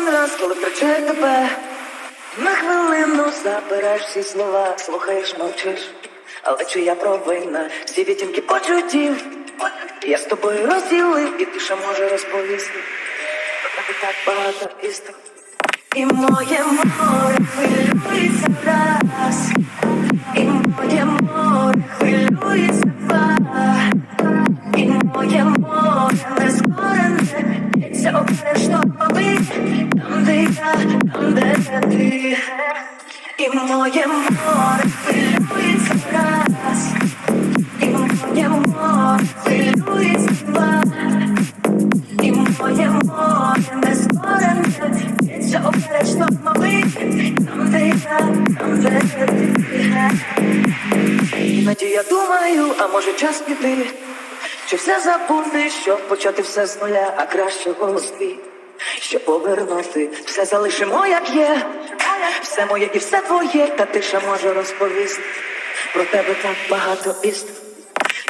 Кожен раз, коли втрачаю тебе, на хвилину забираєш всі слова, слухаєш, мовчиш. Але чи я провинна, всі відтінки почуттів, я з тобою розділив, і ти ще може розповісти. Тебе так багато істин. І моє море хвилюється раз, і моє море хвилюється два, і моє море не скорене, б'ється обере там, де ти. І моє море хвилюється раз, і моє море хвилюється. І моє море не скорене, б'ється обере штормовий, там, де там, де ти. Іноді думаю, а може час піти, чи все забути, щоб почати все з нуля, а краще голос твій, щоб повернути, все залишимо, як є, все моє і все твоє, та ти ще може розповісти. Про тебе так багато істин.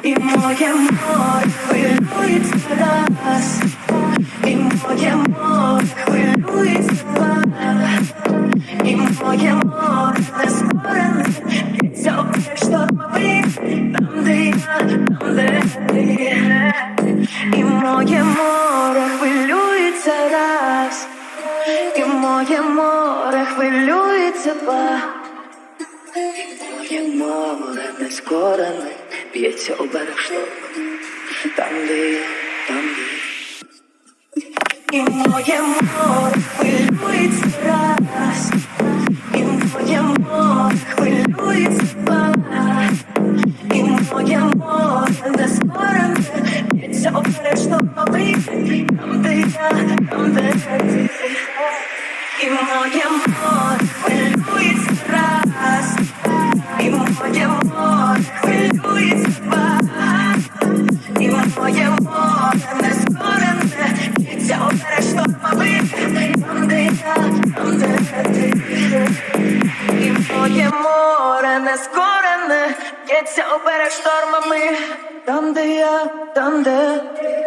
І моє море хвилюється раз, і моє море хвилюється два, і моє море не скорене, б'ється об'єкт штормовий, там, де я, і моє море хвилюється два. Моє море не скорене, б'ється у шторм. Там, де я, там, де я. І моє море хвилюється раз, і моє море хвилюється два, і моє море не скорене, б'ється берег штормовий, там, де я, там, де ти. І моє море хвилюється раз, і моє море хвилюється два, і моє море не скорене, б'ється обере штормовий, там, де я, там, де ти. І моє море не скорене, б'ється там, де я, там, де ти.